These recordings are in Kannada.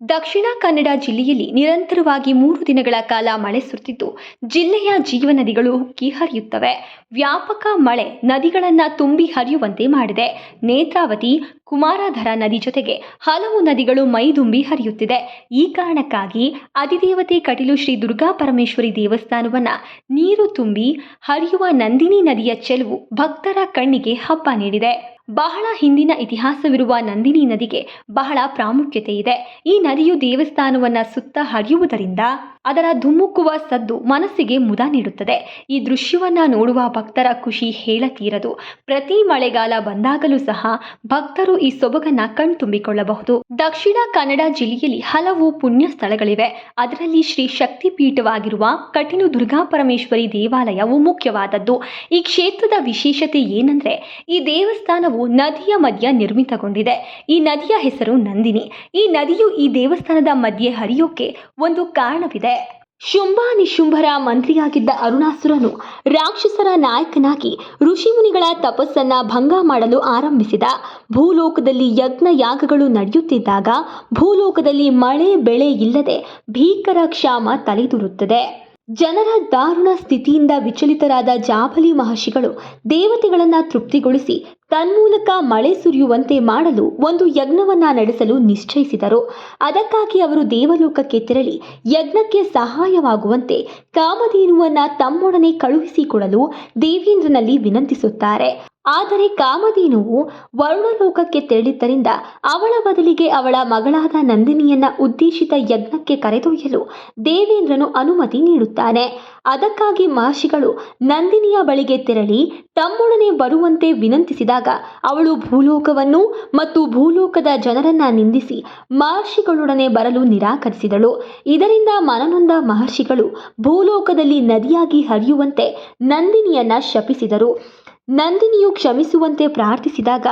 ದಕ್ಷಿಣ ಕನ್ನಡ ಜಿಲ್ಲೆಯಲ್ಲಿ ನಿರಂತರವಾಗಿ ಮೂರು ದಿನಗಳ ಕಾಲ ಮಳೆ ಸುರಿದಿದ್ದು ಜಿಲ್ಲೆಯ ಜೀವನದಿಗಳು ಉಕ್ಕಿ ಹರಿಯುತ್ತವೆ. ವ್ಯಾಪಕ ಮಳೆ ನದಿಗಳನ್ನು ತುಂಬಿ ಹರಿಯುವಂತೆ ಮಾಡಿದೆ. ನೇತ್ರಾವತಿ, ಕುಮಾರಾಧರ ನದಿ ಜೊತೆಗೆ ಹಲವು ನದಿಗಳು ಮೈದುಂಬಿ ಹರಿಯುತ್ತಿದೆ. ಈ ಕಾರಣಕ್ಕಾಗಿ ಅಧಿದೇವತೆ ಕಟೀಲು ಶ್ರೀ ದುರ್ಗಾ ಪರಮೇಶ್ವರಿ ದೇವಸ್ಥಾನವನ್ನ ನೀರು ತುಂಬಿ ಹರಿಯುವ ನಂದಿನಿ ನದಿಯ ಚೆಲುವು ಭಕ್ತರ ಕಣ್ಣಿಗೆ ಹಬ್ಬ ನೀಡಿದೆ. ಬಹಳ ಹಿಂದಿನ ಇತಿಹಾಸವಿರುವ ನಂದಿನಿ ನದಿಗೆ ಬಹಳ ಪ್ರಾಮುಖ್ಯತೆ ಇದೆ. ಈ ನದಿಯು ದೇವಸ್ಥಾನವನ್ನ ಸುತ್ತ ಹರಿಯುವುದರಿಂದ ಅದರ ಧುಮ್ಮುಕ್ಕುವ ಸದ್ದು ಮನಸ್ಸಿಗೆ ಮುದ ನೀಡುತ್ತದೆ. ಈ ದೃಶ್ಯವನ್ನ ನೋಡುವ ಭಕ್ತರ ಖುಷಿ ಹೇಳತೀರದು ಪ್ರತಿ ಮಳೆಗಾಲ ಬಂದಾಗಲೂ ಸಹ ಭಕ್ತರು ಈ ಸೊಬಗನ್ನ ಕಣ್ತುಂಬಿಕೊಳ್ಳಬಹುದು ದಕ್ಷಿಣ ಕನ್ನಡ ಜಿಲ್ಲೆಯಲ್ಲಿ ಹಲವು ಪುಣ್ಯ ಸ್ಥಳಗಳಿವೆ. ಅದರಲ್ಲಿ ಶ್ರೀ ಶಕ್ತಿ ಪೀಠವಾಗಿರುವ ದುರ್ಗಾ ಪರಮೇಶ್ವರಿ ದೇವಾಲಯವು ಮುಖ್ಯವಾದದ್ದು. ಈ ಕ್ಷೇತ್ರದ ವಿಶೇಷತೆ ಏನಂದ್ರೆ, ಈ ದೇವಸ್ಥಾನವು ನದಿಯ ಮಧ್ಯ ನಿರ್ಮಿತಗೊಂಡಿದೆ. ಈ ನದಿಯ ಹೆಸರು ನಂದಿನಿ. ಈ ನದಿಯು ಈ ದೇವಸ್ಥಾನದ ಮಧ್ಯೆ ಹರಿಯೋಕೆ ಒಂದು ಕಾರಣವಿದೆ. ಶುಂಭ ನಿಶುಂಭರ ಮಂತ್ರಿಯಾಗಿದ್ದ ಅರುಣಾಸುರನು ರಾಕ್ಷಸರ ನಾಯಕನಾಗಿ ಋಷಿಮುನಿಗಳ ತಪಸ್ಸನ್ನ ಭಂಗ ಮಾಡಲು ಆರಂಭಿಸಿದ. ಭೂಲೋಕದಲ್ಲಿ ಯಜ್ಞ ಯಾಗಗಳು ನಡೆಯುತ್ತಿದ್ದಾಗ ಭೂಲೋಕದಲ್ಲಿ ಮಳೆ ಬೆಳೆ ಇಲ್ಲದೆ ಭೀಕರ ಕ್ಷಾಮ ತಲೆದೂರುತ್ತದೆ. ಜನರ ದಾರುಣ ಸ್ಥಿತಿಯಿಂದ ವಿಚಲಿತರಾದ ಜಾಬಲಿ ಮಹರ್ಷಿಗಳು ದೇವತೆಗಳನ್ನು ತೃಪ್ತಿಗೊಳಿಸಿ ತನ್ಮೂಲಕ ಮಳೆ ಸುರಿಯುವಂತೆ ಮಾಡಲು ಒಂದು ಯಜ್ಞವನ್ನ ನಡೆಸಲು ನಿಶ್ಚಯಿಸಿದರು. ಅದಕ್ಕಾಗಿ ಅವರು ದೇವಲೋಕಕ್ಕೆ ತೆರಳಿ ಯಜ್ಞಕ್ಕೆ ಸಹಾಯವಾಗುವಂತೆ ಕಾಮಧೇನುವನ್ನ ತಮ್ಮೊಡನೆ ಕಳುಹಿಸಿಕೊಡಲು ದೇವೇಂದ್ರನಲ್ಲಿ ವಿನಂತಿಸುತ್ತಾರೆ. ಆದರೆ ಕಾಮಧೇನುವು ವರುಣಲೋಕಕ್ಕೆ ತೆರಳಿದ್ದರಿಂದ ಅವಳ ಬದಲಿಗೆ ಅವಳ ಮಗಳಾದ ನಂದಿನಿಯನ್ನ ಉದ್ದೇಶಿತ ಯಜ್ಞಕ್ಕೆ ಕರೆದೊಯ್ಯಲು ದೇವೇಂದ್ರನು ಅನುಮತಿ ನೀಡುತ್ತಾನೆ. ಅದಕ್ಕಾಗಿ ಮಹರ್ಷಿಗಳು ನಂದಿನಿಯ ಬಳಿಗೆ ತೆರಳಿ ತಮ್ಮೊಡನೆ ಬರುವಂತೆ ವಿನಂತಿಸಿದಾಗ ಅವಳು ಭೂಲೋಕವನ್ನು ಮತ್ತು ಭೂಲೋಕದ ಜನರನ್ನ ನಿಂದಿಸಿ ಮಹರ್ಷಿಗಳೊಡನೆ ಬರಲು ನಿರಾಕರಿಸಿದಳು. ಇದರಿಂದ ಮನನೊಂದ ಮಹರ್ಷಿಗಳು ಭೂಲೋಕದಲ್ಲಿ ನದಿಯಾಗಿ ಹರಿಯುವಂತೆ ನಂದಿನಿಯನ್ನ ಶಪಿಸಿದರು. ನಂದಿನಿಯು ಕ್ಷಮಿಸುವಂತೆ ಪ್ರಾರ್ಥಿಸಿದಾಗ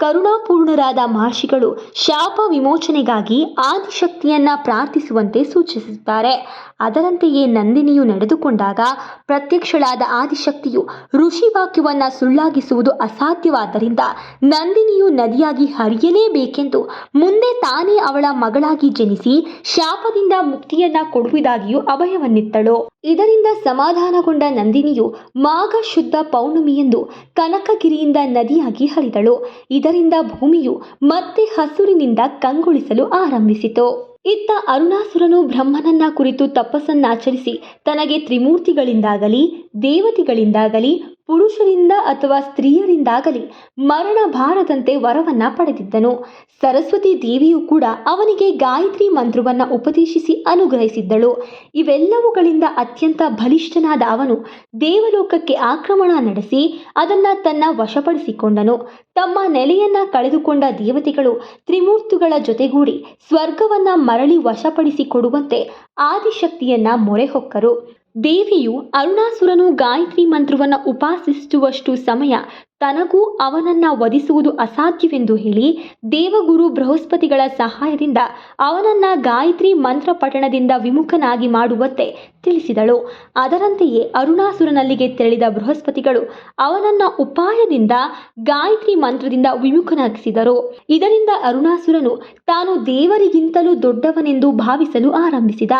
ಕರುಣಾಪೂರ್ಣರಾದ ಮಹರ್ಷಿಗಳು ಶಾಪ ವಿಮೋಚನೆಗಾಗಿ ಆದಿಶಕ್ತಿಯನ್ನ ಪ್ರಾರ್ಥಿಸುವಂತೆ ಸೂಚಿಸುತ್ತಾರೆ. ಅದರಂತೆಯೇ ನಂದಿನಿಯು ನಡೆದುಕೊಂಡಾಗ ಪ್ರತ್ಯಕ್ಷಳಾದ ಆದಿಶಕ್ತಿಯು ಋಷಿ ವಾಕ್ಯವನ್ನ ಸುಳ್ಳಾಗಿಸುವುದು ಅಸಾಧ್ಯವಾದ್ದರಿಂದ ನಂದಿನಿಯು ನದಿಯಾಗಿ ಹರಿಯಲೇಬೇಕೆಂದು ಮುಂದೆ ತಾನೇ ಅವಳ ಮಗಳಾಗಿ ಜನಿಸಿ ಶಾಪದಿಂದ ಮುಕ್ತಿಯನ್ನ ಕೊಡುವುದಾಗಿಯೂ ಅಭಯವನ್ನಿತ್ತಳು. ಇದರಿಂದ ಸಮಾಧಾನಗೊಂಡ ನಂದಿನಿಯು ಮಾಘ ಶುದ್ಧ ಪೌರ್ಣಮಿಯೆಂದು ಕನಕಗಿರಿಯಿಂದ ನದಿಯಾಗಿ ಹರಿದಳು. ಇದರಿಂದ ಭೂಮಿಯು ಮತ್ತೆ ಹಸುರಿನಿಂದ ಕಂಗೊಳಿಸಲು ಆರಂಭಿಸಿತು. ಇತ್ತ ಅರುಣಾಸುರನು ಬ್ರಹ್ಮನನ್ನ ಕುರಿತು ತಪಸ್ಸನ್ನಾಚರಿಸಿ ತನಗೆ ತ್ರಿಮೂರ್ತಿಗಳಿಂದಾಗಲಿ ದೇವತೆಗಳಿಂದಾಗಲಿ ಪುರುಷರಿಂದ ಅಥವಾ ಸ್ತ್ರೀಯರಿಂದಾಗಲಿ ಮರಣ ಬಾರದಂತೆ ವರವನ್ನ ಪಡೆದಿದ್ದನು. ಸರಸ್ವತಿ ದೇವಿಯು ಕೂಡ ಅವನಿಗೆ ಗಾಯತ್ರಿ ಮಂತ್ರವನ್ನ ಉಪದೇಶಿಸಿ ಅನುಗ್ರಹಿಸಿದ್ದಳು. ಇವೆಲ್ಲವುಗಳಿಂದ ಅತ್ಯಂತ ಬಲಿಷ್ಠನಾದ ಅವನು ದೇವಲೋಕಕ್ಕೆ ಆಕ್ರಮಣ ನಡೆಸಿ ಅದನ್ನ ತನ್ನ ವಶಪಡಿಸಿಕೊಂಡನು. ತಮ್ಮ ನೆಲೆಯನ್ನ ಕಳೆದುಕೊಂಡ ದೇವತೆಗಳು ತ್ರಿಮೂರ್ತಿಗಳ ಜೊತೆಗೂಡಿ ಸ್ವರ್ಗವನ್ನ ಮರಳಿ ವಶಪಡಿಸಿಕೊಡುವಂತೆ ಆದಿಶಕ್ತಿಯನ್ನ ಮೊರೆಹೊಕ್ಕರು ದೇವಿಯು ಅರುಣಾಸುರನು ಗಾಯತ್ರಿ ಮಂತ್ರವನ್ನು ಉಪಾಸಿಸುವಷ್ಟು ಸಮಯ ತನಗೂ ಅವನನ್ನ ವಧಿಸುವುದು ಅಸಾಧ್ಯವೆಂದು ಹೇಳಿ ದೇವಗುರು ಬೃಹಸ್ಪತಿಗಳ ಸಹಾಯದಿಂದ ಅವನನ್ನ ಗಾಯತ್ರಿ ಮಂತ್ರ ಪಠಣದಿಂದ ವಿಮುಖನಾಗಿ ಮಾಡುವಂತೆ ತಿಳಿಸಿದಳು. ಅದರಂತೆಯೇ ಅರುಣಾಸುರನಲ್ಲಿಗೆ ತೆರಳಿದ ಬೃಹಸ್ಪತಿಗಳು ಅವನನ್ನ ಉಪಾಯದಿಂದ ಗಾಯತ್ರಿ ಮಂತ್ರದಿಂದ ವಿಮುಖನಾಗಿಸಿದರು. ಇದರಿಂದ ಅರುಣಾಸುರನು ತಾನು ದೇವರಿಗಿಂತಲೂ ದೊಡ್ಡವನೆಂದು ಭಾವಿಸಲು ಆರಂಭಿಸಿದ.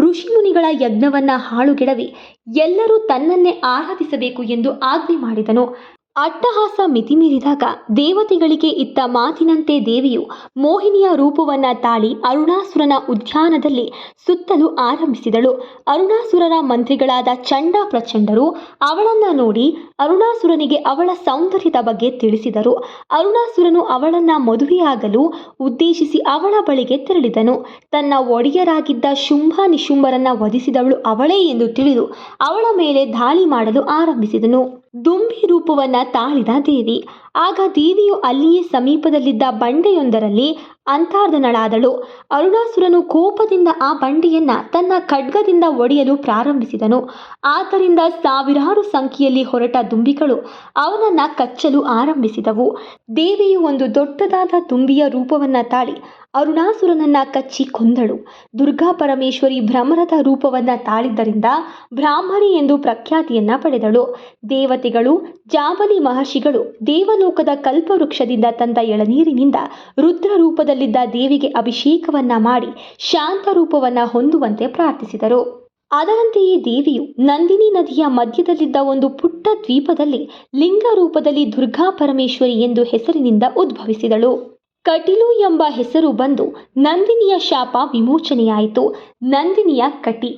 ಋಷಿಮುನಿಗಳ ಯಜ್ಞವನ್ನ ಹಾಳುಗೆಡವಿ. ಎಲ್ಲರೂ ತನ್ನನ್ನೇ ಆರಾಧಿಸಬೇಕು ಎಂದು ಆಜ್ಞೆ ಮಾಡಿದನು. ಅಟ್ಟಹಾಸ ಮಿತಿಮೀರಿದಾಗ ದೇವತೆಗಳಿಗೆ ಇತ್ತ ಮಾತಿನಂತೆ ದೇವಿಯು ಮೋಹಿನಿಯ ರೂಪವನ್ನ ತಾಳಿ ಅರುಣಾಸುರನ ಉದ್ಯಾನದಲ್ಲಿ ಸುತ್ತಲು ಆರಂಭಿಸಿದಳು. ಅರುಣಾಸುರರ ಮಂತ್ರಿಗಳಾದ ಚಂಡ ಪ್ರಚಂಡರು ಅವಳನ್ನ ನೋಡಿ ಅರುಣಾಸುರನಿಗೆ ಅವಳ ಸೌಂದರ್ಯದ ಬಗ್ಗೆ ತಿಳಿಸಿದರು. ಅರುಣಾಸುರನು ಅವಳನ್ನ ಮದುವೆಯಾಗಲು ಉದ್ದೇಶಿಸಿ ಅವಳ ಬಳಿಗೆ ತೆರಳಿದನು. ತನ್ನ ಒಡೆಯರಾಗಿದ್ದ ಶುಂಭ ನಿಶುಂಭರನ್ನ ವಧಿಸಿದವಳು ಅವಳೇ ಎಂದು ತಿಳಿದು ಅವಳ ಮೇಲೆ ದಾಳಿ ಮಾಡಲು ಆರಂಭಿಸಿದನು. ದುಂಬಿ ರೂಪವನ್ನ ತಾಳಿದ ದೇವಿ. ಆಗ ದೇವಿಯು ಅಲ್ಲಿಯೇ ಸಮೀಪದಲ್ಲಿದ್ದ ಬಂಡೆಯೊಂದರಲ್ಲಿ ಅಂತಾರ್ಧನಳಾದಳು. ಅರುಣಾಸುರನು ಕೋಪದಿಂದ ಆ ಬಂಡೆಯನ್ನ ತನ್ನ ಖಡ್ಗದಿಂದ ಒಡೆಯಲು ಪ್ರಾರಂಭಿಸಿದನು. ಆದ್ದರಿಂದ ಸಾವಿರಾರು ಸಂಖ್ಯೆಯಲ್ಲಿ ಹೊರಟ ದುಂಬಿಗಳು ಅವನನ್ನು ಕಚ್ಚಲು ಆರಂಭಿಸಿದವು. ದೇವಿಯು ಒಂದು ದೊಡ್ಡದಾದ ದುಂಬಿಯ ರೂಪವನ್ನ ತಾಳಿ ಅರುಣಾಸುರನನ್ನ ಕಚ್ಚಿ ಕೊಂದಳು. ದುರ್ಗಾ ಪರಮೇಶ್ವರಿ ಭ್ರಮರದ ರೂಪವನ್ನ ತಾಳಿದ್ದರಿಂದ ಬ್ರಾಹ್ಮಣಿ ಎಂದು ಪ್ರಖ್ಯಾತಿಯನ್ನ ಪಡೆದಳು. ದೇವತೆಗಳು ಜಾಬಲಿ ಮಹರ್ಷಿಗಳು, ದೇವಲೋಕದ ಕಲ್ಪವೃಕ್ಷದಿಂದ ತಂದ ಎಳನೀರಿನಿಂದ ರುದ್ರ ರೂಪದಲ್ಲಿದ್ದ ದೇವಿಗೆ ಅಭಿಷೇಕವನ್ನ ಮಾಡಿ ಶಾಂತ ರೂಪವನ್ನ ಹೊಂದುವಂತೆ ಪ್ರಾರ್ಥಿಸಿದರು. ಅದರಂತೆಯೇ ದೇವಿಯು ನಂದಿನಿ ನದಿಯ ಮಧ್ಯದಲ್ಲಿದ್ದ ಒಂದು ಪುಟ್ಟ ದ್ವೀಪದಲ್ಲಿ ಲಿಂಗ ರೂಪದಲ್ಲಿ ದುರ್ಗಾ ಪರಮೇಶ್ವರಿ ಎಂದು ಹೆಸರಿನಿಂದ ಉದ್ಭವಿಸಿದಳು. ಕಟಿಲು ಎಂಬ ಹೆಸರು ಬಂದು ನಂದಿನಿಯ ಶಾಪ ವಿಮೋಚನೆಯಾಯಿತು. ನಂದಿನಿಯ ಕಟಿ,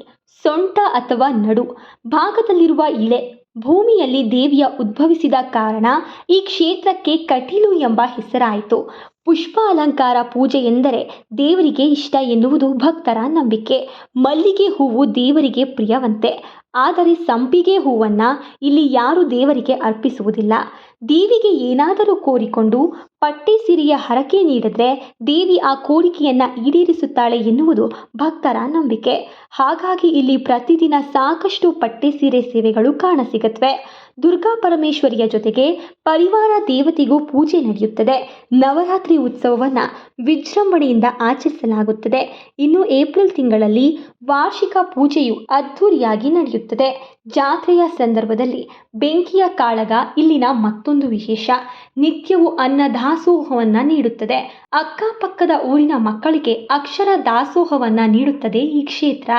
ಸೊಂಟ ಅಥವಾ ನಡು, ಭಾಗದಲ್ಲಿರುವ ಇಳೆ, ಭೂಮಿಯಲ್ಲಿ ದೇವಿಯ ಉದ್ಭವಿಸಿದ ಕಾರಣ ಈ ಕ್ಷೇತ್ರಕ್ಕೆ ಕಟೀಲು ಎಂಬ ಹೆಸರಾಯಿತು. ಪುಷ್ಪ ಅಲಂಕಾರ ಪೂಜೆ ಎಂದರೆ ದೇವರಿಗೆ ಇಷ್ಟ ಎನ್ನುವುದು ಭಕ್ತರ ನಂಬಿಕೆ. ಮಲ್ಲಿಗೆ ಹೂವು ದೇವರಿಗೆ ಪ್ರಿಯವಂತೆ, ಆದರೆ ಸಂಪಿಗೆ ಹೂವನ್ನು ಇಲ್ಲಿ ಯಾರು ದೇವರಿಗೆ ಅರ್ಪಿಸುವುದಿಲ್ಲ. ದೇವಿಗೆ ಏನಾದರೂ ಕೋರಿಕೊಂಡು ಪಟ್ಟಿ ಸಿರಿಯ ಹರಕೆ ನೀಡಿದ್ರೆ ದೇವಿ ಆ ಕೋರಿಕೆಯನ್ನ ಈಡೇರಿಸುತ್ತಾಳೆ ಎನ್ನುವುದು ಭಕ್ತರ ನಂಬಿಕೆ. ಹಾಗಾಗಿ ಇಲ್ಲಿ ಪ್ರತಿದಿನ ಸಾಕಷ್ಟು ಪಟ್ಟೆ ಸೀರೆ ಸೇವೆಗಳು ಕಾಣಸಿಗುತ್ತವೆ ದುರ್ಗಾ ಪರಮೇಶ್ವರಿಯ ಜೊತೆಗೆ ಪರಿವಾರ ದೇವತೆಗೂ ಪೂಜೆ ನಡೆಯುತ್ತದೆ. ನವರಾತ್ರಿ ಉತ್ಸವವನ್ನು ವಿಜೃಂಭಣೆಯಿಂದ ಆಚರಿಸಲಾಗುತ್ತದೆ. ಇನ್ನು ಏಪ್ರಿಲ್ ತಿಂಗಳಲ್ಲಿ ವಾರ್ಷಿಕ ಪೂಜೆಯು ಅದ್ಧೂರಿಯಾಗಿ ನಡೆಯುತ್ತದೆ. ಜಾತ್ರೆಯ ಸಂದರ್ಭದಲ್ಲಿ ಬೆಂಕಿಯ ಕಾಳಗ ಇಲ್ಲಿನ ಮತ್ತೊಂದು ವಿಶೇಷ. ನಿತ್ಯವೂ ಅನ್ನ ದಾಸೋಹವನ್ನು ನೀಡುತ್ತದೆ. ಅಕ್ಕಪಕ್ಕದ ಊರಿನ ಮಕ್ಕಳಿಗೆ ಅಕ್ಷರ ದಾಸೋಹವನ್ನು ನೀಡುತ್ತದೆ ಈ ಕ್ಷೇತ್ರ.